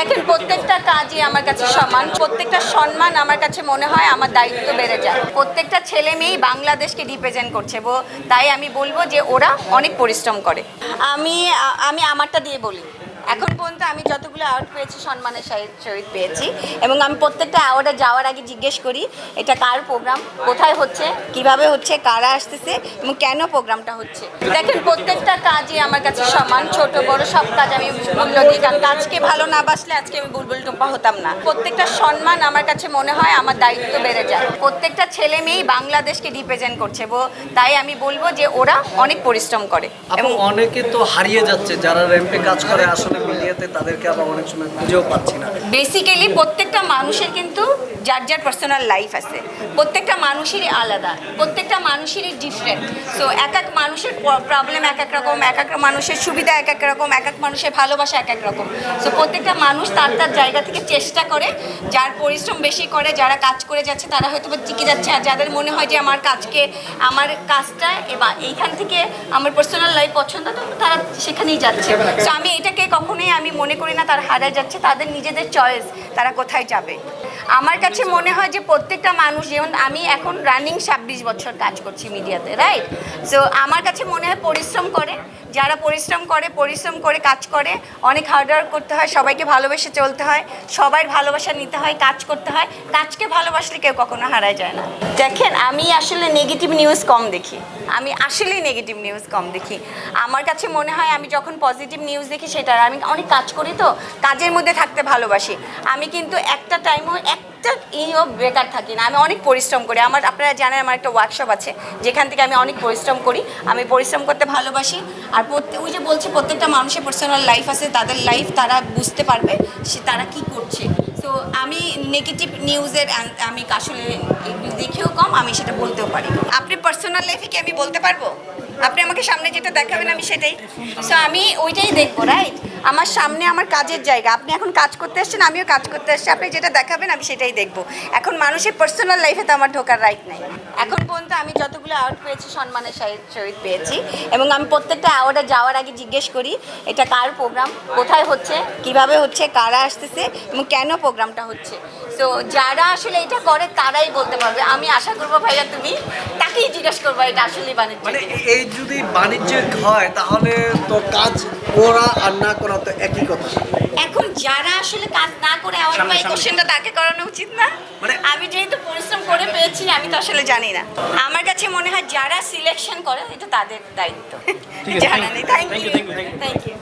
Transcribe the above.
দেখেন, প্রত্যেকটা কাজই আমার কাছে সম্মান প্রত্যেকটা সম্মান আমার কাছে মনে হয় আমার দায়িত্ব বেড়ে যায়। প্রত্যেকটা ছেলে মেয়েই বাংলাদেশকে রিপ্রেজেন্ট করছে তাই আমি বলব যে ওরা অনেক পরিশ্রম করে। আমি আমি আমারটা দিয়ে বলি। এখন পর্যন্ত আমি যতগুলো অ্যাওয়ার্ড পেয়েছি সম্মানের সহিত পেয়েছি। এবং আমি প্রত্যেকটা অ্যাওয়ার্ডে যাওয়ার আগে জিজ্ঞেস করি এটা কার প্রোগ্রাম কোথায় হচ্ছে? কীভাবে হচ্ছে? কারা আসতেছে? এবং কেন প্রোগ্রামটা হচ্ছে? দেখেন প্রত্যেকটা কাজই আমার কাছে সমান ছোট বড় সব কাজ আমি মূল্য দিই। কারণ কাজকে ভালো না বাসলে আজকে আমি বুলবুল টুম্পা হতাম না। প্রত্যেকটা সম্মান আমার কাছে মনে হয় আমার দায়িত্ব বেড়ে যায়। প্রত্যেকটা ছেলে মেয়েই বাংলাদেশকে রিপ্রেজেন্ট করছে তাই আমি বলব যে ওরা অনেক পরিশ্রম করে। এবং অনেকে তো হারিয়ে যাচ্ছে যারা র্যাম্পে কাজ করে আসলে মিডিয়াতে তাদেরকে আবার অনেক সময় খুঁজেও পাচ্ছি না। বেসিক্যালি প্রত্যেকটা মানুষের কিন্তু যার যার পার্সোনাল লাইফ আছে, প্রত্যেকটা মানুষেরই আলাদা, প্রত্যেকটা মানুষেরই ডিফারেন্ট সো এক এক মানুষের প্রবলেম এক এক রকম, এক এক মানুষের সুবিধা এক এক রকম, এক এক মানুষের ভালোবাসা এক এক রকম। সো প্রত্যেকটা মানুষ তার তার জায়গা থেকে চেষ্টা করে, যার পরিশ্রম বেশি করে, যারা কাজ করে যাচ্ছে, তারা হয়তো বা টিকে যাচ্ছে। আর যাদের মনে হয় যে আমার কাজকে, আমার কাজটা এবার এইখান থেকে আমার পার্সোনাল লাইফ পছন্দ, তো তারা সেখানেই যাচ্ছে। সো আমি এটাকে কখনোই আমি মনে করি না তারা হারা যাচ্ছে, তাদের নিজেদের চয়েস তারা কোথায় যাবে। আমার কাছে মনে হয় যে প্রত্যেকটা মানুষ, যেমন আমি এখন রানিং ছাব্বিশ বছর কাজ করছি মিডিয়াতে রাইট সো আমার কাছে মনে হয় পরিশ্রম করে যারা পরিশ্রম করে পরিশ্রম করে কাজ করে, অনেক হার্ডওয়ার্ক করতে হয়, সবাইকে ভালোবেসে চলতে হয়, সবার ভালোবাসা নিতে হয়, কাজ করতে হয়, কাজকে ভালোবাসলে কেউ কখনো হারায় যায় না। দেখেন, আমি আসলে নেগেটিভ নিউজ কম দেখি। আমি আসলেই নেগেটিভ নিউজ কম দেখি। আমার কাছে মনে হয়, আমি যখন পজিটিভ নিউজ দেখি, সেটা আমি অনেক কাজ করি তো, কাজের মধ্যে থাকতে ভালোবাসি। আমি কিন্তু একটা টাইমও একটা ইও বেকার থাকি না, আমি অনেক পরিশ্রম করি। আমার, আপনারা জানেন আমার একটা ওয়ার্কশপ আছে, যেখান থেকে আমি অনেক পরিশ্রম করি। আমি পরিশ্রম করতে ভালোবাসি। আর প্রত্যেক ওই যে বলছে, প্রত্যেকটা মানুষের পার্সোনাল লাইফ আছে, তাদের লাইফ তারা বুঝতে পারবে সে তারা কি করছে। তো আমি নেগেটিভ নিউজের আমি আসলে দেখেও কম, আমি সেটা বলতেও পারি। আপনি পার্সোনাল লাইফে কি আমি বলতে পারব? আপনি আমাকে সামনে যেটা দেখাবেন, আমি সেটাই। সো আমি ওইটাই দেখব রাইট আমার সামনে আমার কাজের জায়গা। আপনি এখন কাজ করতে আসছেন আমিও কাজ করতে আসছি আপনি যেটা দেখাবেন, আমি সেটাই দেখব। এখন মানুষের পার্সোনাল লাইফে তো আমার ঢোকার রাইট নাই। এখন পর্যন্ত আমি যতগুলো অ্যাওয়ার্ড পেয়েছি, সম্মানের সহিত পেয়েছি। এবং আমি প্রত্যেকটা অ্যাওয়ার্ডে যাওয়ার আগে জিজ্ঞেস করি, এটা কার প্রোগ্রাম কোথায় হচ্ছে? কীভাবে হচ্ছে? কারা আসতেছে? এবং কেন প্রোগ্রামটা হচ্ছে? তো যারা আসলে এটা করে, তারাই বলতে পারবে। আমি আশা করব ভাইয়া তুমি তাকেই জিজ্ঞেস করব এটা আসলে বাণিজ্য মানে এই যদি বাণিজ্যিক হয় তাহলে তো কাজ করা আর না করা তো একই কথা। এখন যারা আসলে কাজ না করে আমার এই কোশ্চেনটা তাকে করানো উচিত না? মানে- আমি যেহেতু পরিশ্রম করে পেয়েছি আমি তো আসলে জানি না। আমার কাছে মনে হয় যারা সিলেকশন করে এটা তাদের দায়িত্ব। ঠিক আছে, জানা নেই থ্যাংক ইউ. Thank you